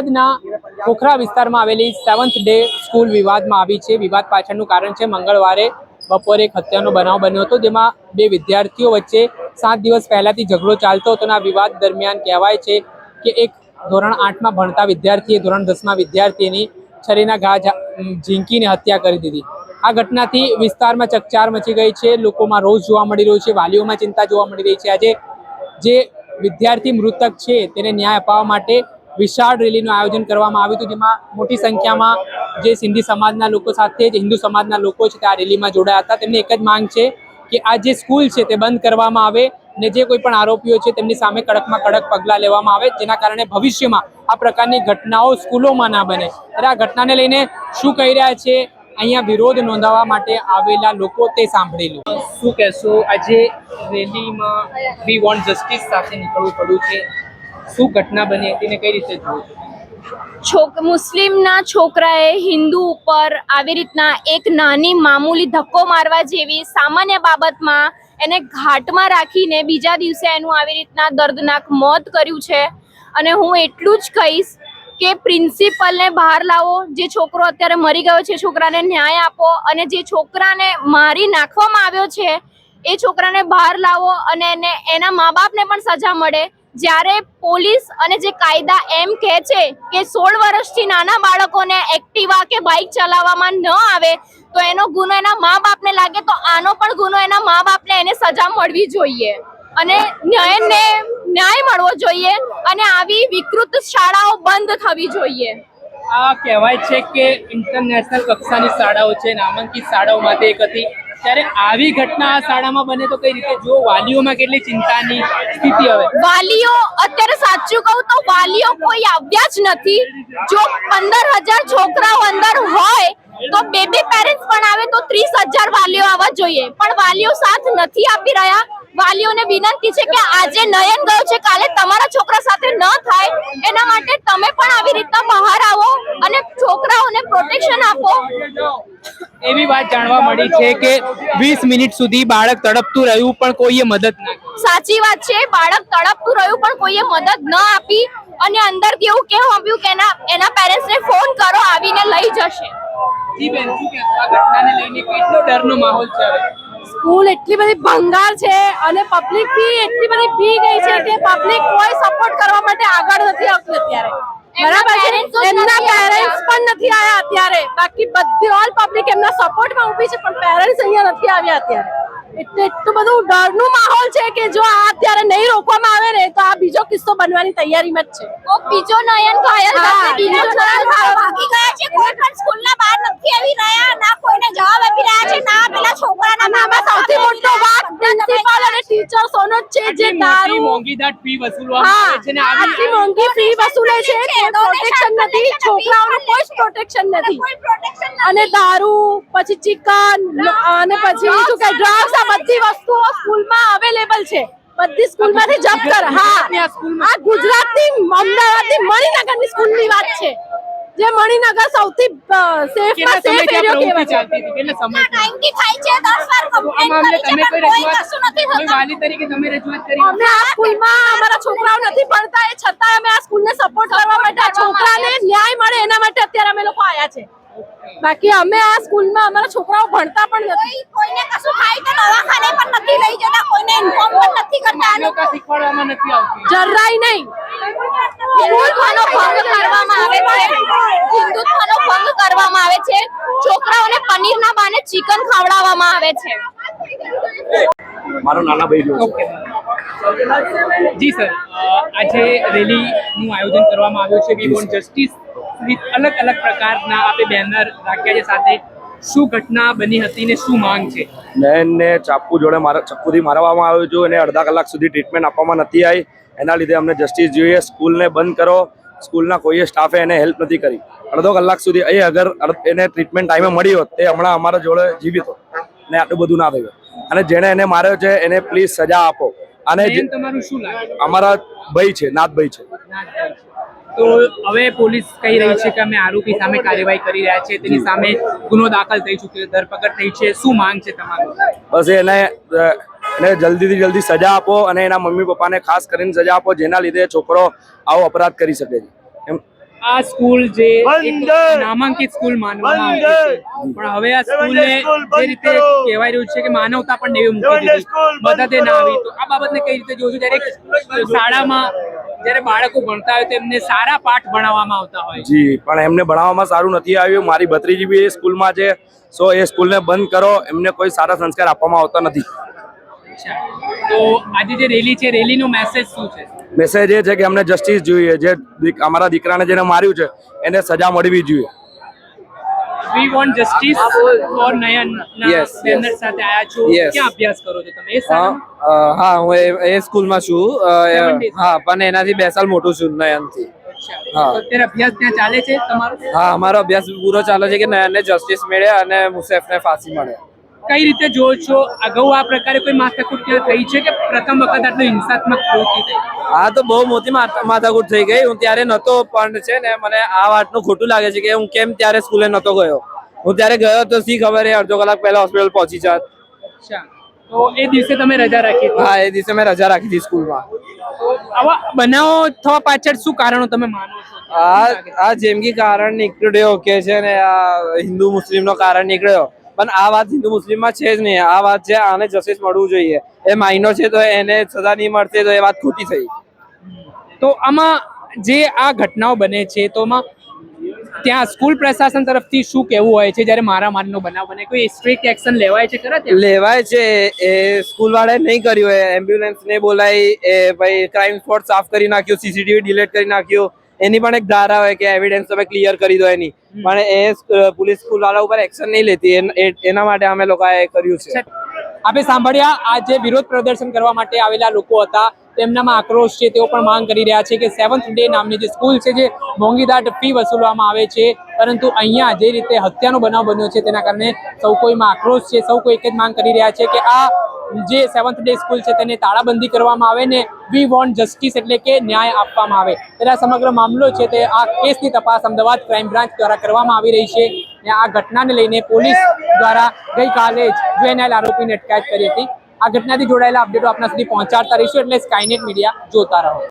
અમદાવાદના પોખરા વિસ્તારમાં આવેલી સેવન્થ ડે સ્કૂલ વિવાદમાં આવી છે. વિવાદ પાછળનું કારણ છે મંગળવારે બપોરે એક હત્યાનો બનાવ બન્યો હતો. જેમાં બે વિદ્યાર્થીઓ વચ્ચે સાત દિવસ પહેલાથી ઝઘડો ચાલતો હતો આ વિવાદ દરમિયાન કહેવાય છે કે એક ધોરણ આઠમાં ભણતા વિદ્યાર્થીએ ધોરણ દસમાં વિદ્યાર્થીની છરીના ઘા ઝીંકીને હત્યા કરી દીધી. આ ઘટનાથી વિસ્તારમાં ચકચાર મચી ગઈ છે. લોકોમાં રોષ જોવા મળી રહ્યો છે. વાલીઓમાં ચિંતા જોવા મળી રહી છે. આજે જે વિદ્યાર્થી મૃતક છે તેને ન્યાય અપાવવા માટે વિશાળ રેલીનું આયોજન કરવામાં આવ્યું હતું, જેમાં મોટી સંખ્યામાં જે સિંધી સમાજના લોકો સાથે, જે હિન્દુ સમાજના લોકો છે, તે આ રેલીમાં જોડાયા હતા. તેમની એક જ માંગ છે કે આ જે સ્કૂલ છે, તે બંધ કરવામાં આવે ને જે કોઈ પણ આરોપીઓ છે, તેમની સામે કડકમાં કડક પગલાં લેવામાં આવે, જેના કારણે ભવિષ્યમાં આ પ્રકારની ઘટનાઓ સ્કૂલોમાં ના બને. ત્યારે આ ઘટનાને લઈને શું કહી રહ્યા છે? અહીંયા વિરોધ નોંધાવવા માટે આવેલા લોકો તે સાંભળી લો. શું કહેશો? આજે રેલીમાં વી વોન્ટ જસ્ટિસ સાથે નીકળવું પડ્યું છે. શું ઘટના બની હતી ને કઈ રીતે છોક મુસ્લિમના છોકરાએ હિન્દુ ઉપર આવી રીતના એક નાની મામૂલી ધક્કો મારવા જેવી સામાન્ય બાબતમાં એને ઘાટમાં રાખીને બીજા દિવસે એનું આવી રીતના દર્દનાક મોત કર્યું છે. અને હું એટલું જ કહીશ કે પ્રિન્સિપલને બહાર લાવો, જે છોકરો અત્યારે મરી ગયો છે છોકરાને ન્યાય આપો અને જે છોકરાને મારી નાખવામાં આવ્યો છે એ છોકરાને બહાર લાવો અને એને એના મા બાપને પણ સજા મળે. જ્યારે પોલીસ અને જે કાયદા એમ કહે છે કે સોળ વર્ષથી નાના બાળકોને એક્ટિવા કે બાઇક ચલાવવામાં ન આવે, તો એનો ગુનો એના મા બાપને લાગે, તો આનો પણ ગુનો એના મા બાપને એને સજા મળવી જોઈએ. અને ન્યાયને ન્યાય મળવો જોઈએ અને આવી વિકૃત શાળાઓ બંધ થવી જોઈએ. આ કહેવાય છે કે ઇન્ટરનેશનલ કક્ષાની શાળાઓ છે, નામાંકિત શાળાઓમાંથી એક હતી. ત્યારે આવી ઘટના આ શાળામાં બને તો કઈ રીતે? જો વાલીઓમાં કેટલી ચિંતાની સ્થિતિ હવે. વાલીઓ, અત્યારે સાચું કહું તો વાલીઓ કોઈ આવ્યા જ નથી. જો પંદર હજાર છોકરાઓ અંદર હોય, તો બે બે પેરેન્ટ્સ પણ આવે તો ત્રીસ હજાર વાલીઓ આવવા જોઈએ. પણ વાલીઓ સાથ નથી આપી રહ્યા. વાલીઓને વિનંતી છે કે આજે નયન ગયો છે. કાલે તમારા છોકરા સાથે ન થાય. એના માટે તમે પણ આવી રીતના બહાર આવો અને છોકરાઓને પ્રોટેક્શન આપો. એવી વાત જાણવા મળી છે કે વીસ મિનિટ સુધી બાળક તડપતું રહ્યું પણ કોઈએ મદદ ના સાચી વાત છે. બાળક તડપતું રહ્યું પણ કોઈએ મદદ ન આપી અને અંદરથી એવું કેવું આવ્યું કે એના એના પેરેન્ટ્સને ફોન કરો આવીને લઈ જશે. જી બેન શું કે આ ઘટનાને લઈને કેટલો ડરનો માહોલ છે સ્કૂલ એટલી બધી ભંગાર છે અને પબ્લિક બી એટલી બધી પી ગઈ છે કે પબ્લિક કોઈ સપોર્ટ કરવા માટે આગળ નથી આવતું અત્યારે. બરાબર છે? એમના પેરેન્ટ્સ પણ નથી આવ્યા અત્યારે. બાકી બધી ઓલ પબ્લિક એમના સપોર્ટમાં ઊભી છે પણ પેરેન્ટ્સ અહીંયા નથી આવ્યા અત્યારે. એટલે એટલું બધું ડરનું માહોલ છે કે જો આ અત્યારે નહીં રોકવામાં આવે ને તો આ બીજો કિસ્સો બનવાની તૈયારીમાં જ છે. બીજો નયન ઘાયલ બીજો નયન નયન ઘાયલ ભાગી ગયા છે કોઈ પણ સ્કૂલના બહાર નથી આવી રહ્યા ના કોઈને જવાબ આપી રહ્યા છે ના પેલા છોકરાના અને આમાં સૌથી મોટો વાત પ્રિન્સિપાલ અને ટીચર્સોનો જ છે જે મોટી દારૂ ફી વસૂલવામાં હા આવે છે ને આટલી મોંઘી ફી વસૂલે છે કોઈ પ્રોટેક્શન નથી છોકરાઓનું કોઈ જ પ્રોટેક્શન નથી. અને દારૂ પછી ચિકન અને પછી શું કે ડ્રગ્સ આ બધી વસ્તુઓ સ્કૂલમાં અવેલેબલ છે. બધી સ્કૂલમાંથી જપ્ત કર. હા. આ સ્કૂલમાં? આ ગુજરાતની અમદાવાદની મણિનગરની સ્કૂલની વાત છે. જે મણિનગર સૌથી સેફમાં સેફ એરિયો કહેવાય. ટાઈમથી થાય છે 10 વાર કમ્પ્લેન કરી છે પણ કોઈ કશું નથી થતું. વાલી તરીકે તમે રજૂઆત કરી? અમે આ સ્કૂલમાં અમારા છોકરાઓ નથી ભણતા એ છતાં અમે આ સ્કૂલને સપોર્ટ કરવા માટે આ છોકરાને ન્યાય મળે એના માટે અત્યારે અમે લોકો આયા છે. બાકી અમે આ સ્કૂલમાં અમારા છોકરાઓ ભણતા પણ નથી. કોઈને કશું થાય તો દવાખાને પણ નથી લઈ જતા કોઈને ઇન્ફોર્મ પણ નથી કરતા. આ લોકો શીખવાડવામાં નથી આવતી. જરાય નહીં. હિન્દુત્વનો ભંગ કરવામાં આવે છે. હિન્દુત્વનો ભંગ કરવામાં આવે છે. છોકરાઓને પનીરના બાને ચિકન ખવડાવવામાં આવે છે. મારો નાના ભાઈ ઓકે. જી સર આજે રેલીનું આયોજન કરવામાં આવ્યું છે. વી વોન્ટ જસ્ટિસ વિથ અલગ અલગ પ્રકારના આપણે બેનર રાખ્યા છે સાથે. શું ઘટના બની હતી ને શું માંગ છે? નયનને ચાકુ જોડે મારા ચક્કુથી મારવામાં આવ્યો છું અને અડધા કલાક સુધી ટ્રીટમેન્ટ આપવામાં નથી આવી. એના લીધે અમને જસ્ટિસ જોઈએ સ્કૂલને બંધ કરો. સ્કૂલના કોઈએ સ્ટાફે એને હેલ્પ નથી કરી. અડધો કલાક સુધી એ અગર એને ટ્રીટમેન્ટ ટાઈમે મળી હોત તે હમણાં અમારા જોડે જીવિત હોત ને આટલું બધું ના થયું અને જેણે એને માર્યો છે એને પ્લીઝ સજા આપો. અને તમારું શું અમારા ભાઈ છે નાથભાઈ છે. તો હવે પોલીસ કહી રહી છે કે અમે આરોપી સામે કાર્યવાહી કરી રહ્યા છે. તેની સામે ગુનો દાખલ થઈ ચૂક્યો છે ધરપકડ થઈ છે. શું માંગ છે તમારું? બસ એને એને જલ્દીથી જલ્દી સજા આપો અને એના મમ્મી પપ્પાને ખાસ કરીને સજા આપો જેના લીધે છોકરો આવો અપરાધ કરી શકે છે. એમ. આ સ્કૂલ જે નામાંકિત સ્કૂલ માનવામાં આવે છે. પણ હવે આ સ્કૂલને જે રીતે કહેવાય રહ્યું છે કે માનવતા પણ દેવી મૂકી દીધી. બધા તે ના આવી તો આ બાબતને કઈ રીતે જોશું જ્યારે શાળામાં જ્યારે બાળકો ભણતા હોય તો એમને સારા પાઠ ભણાવવામાં આવતા હોય. જી પણ એમને ભણાવવામાં સારું નથી આવ્યું. મારી ભત્રીજી બી એ સ્કૂલમાં છે. સો એ સ્કૂલને બંધ કરો. એમને કોઈ સારા સંસ્કાર આપવામાં આવતા નથી. તો આજે જે રેલી છે રેલીનો મેસેજ શું છે? મેસેજ એ છે કે અમને જસ્ટિસ જોઈએ. જે અમારા દીકરાને જેને માર્યું છે એને સજા મળવી જોઈએ. We want justice for Nayan banner સાથે આયા છો. ક્યાં અભ્યાસ કરો છો તમે? એ હા હા હું એ- સ્કૂલમાં છું. હા પણ એનાથી બે સાલ મોટું છું નયનથી અચ્છા. હા. તો અભ્યાસ ત્યાં ચાલે છે તમારો? હા અમારો અભ્યાસ પૂરો ચાલે છે કે નયનને જસ્ટિસ મળે અને મુસેફને ફાંસી મળે. કઈ રીતે જોવો છો? અગાઉ આ પ્રકારે કોઈ માથાકૂટ ત્યાં થઈ છે કે પ્રથમ વખત આટલું હિંસાત્મક પ્રવૃત્તિ થઈ? આ તો બહુ મોટી માથાકૂટ થઈ ગઈ. હું ત્યારે નહોતો પણ છે ને મને આ વાતનું ખોટું લાગે છે કે હું કેમ ત્યારે સ્કૂલે નહોતો ગયો. હું ત્યારે ગયો તો સી ખબર એ અડધો કલાક પહેલા હોસ્પિટલ પહોંચી જાત. તો એ દિવસે તમે રજા રાખી હા એ દિવસે મેં રજા રાખી હતી સ્કૂલમાં. આવા બનાવો થવા પાછળ શું કારણો તમે માનો આ આ જેમ કે કારણ નીકળ્યો કે છે ને આ હિન્દુ મુસ્લિમ નો કારણ નીકળ્યો. પણ આ વાત હિન્દુ મુસ્લિમમાં છે જ નહીં. આ વાત છે આને જસ્ટિસ મળવું જોઈએ. એ માઇનો છે તો એને સજા નહીં મળશે તો એ વાત ખોટી થઈ. તો આમાં જે આ ઘટનાઓ બને છે તો ત્યાં સ્કૂલ પ્રશાસન તરફથી શું કહેવું હોય છે? જ્યારે મારામારીનો બનાવ બને કોઈ સ્ટ્રિક્ટ એક્શન લેવાય છે ખરા લેવાય છે. એ સ્કૂલ વાળાએ નહીં કર્યું. એ એમ્બ્યુલન્સ ને બોલાવી એ ભાઈ ક્રાઇમ સ્પોટ સાફ કરી નાખ્યું સીસીટીવી ડિલીટ કરી નાખ્યું. એની પણ એક ધારા હોય કે એવિડન્સ તમે ક્લિયર કરી દો એની. પણ એ પોલીસ સ્કૂલ વાળા ઉપર એક્શન નહીં લેતી. એ- એના માટે અમે લોકોએ કર્યું છે. આપણે સાંભળ્યા આ જે વિરોધ પ્રદર્શન કરવા માટે આવેલા લોકો હતા તેમનામાં આક્રોશ છે તેઓ પણ માંગ કરી રહ્યા છે કે સેવન્થ ડે નામની જે સ્કૂલ છે જે મોંઘીદાટ ફી વસૂલવામાં આવે છે પરંતુ અહીંયા જે રીતે હત્યાનો બનાવ બન્યો છે તેના કારણે સૌ કોઈમાં આક્રોશ છે. સૌ કોઈ એક જ માંગ કરી રહ્યા છે કે આ જે સેવન્થ ડે સ્કૂલ છે તેને તાળાબંધી કરવામાં આવે ને વી વોન્ટ જસ્ટિસ એટલે કે ન્યાય આપવામાં આવે. ત્યારે આ સમગ્ર મામલો છે તે આ કેસની તપાસ અમદાવાદ ક્રાઇમ બ્રાન્ચ દ્વારા કરવામાં આવી રહી છે અને આ ઘટનાને લઈને પોલીસ દ્વારા ગઈકાલે જ જુએનાઇલ આરોપીની અટકાયત કરી હતી. આ ઘટનાથી જોડાયેલા અપડેટો આપના સુધી પહોંચાડતા રહીશું એટલે સ્કાયનેટ મીડિયા જોતા રહો.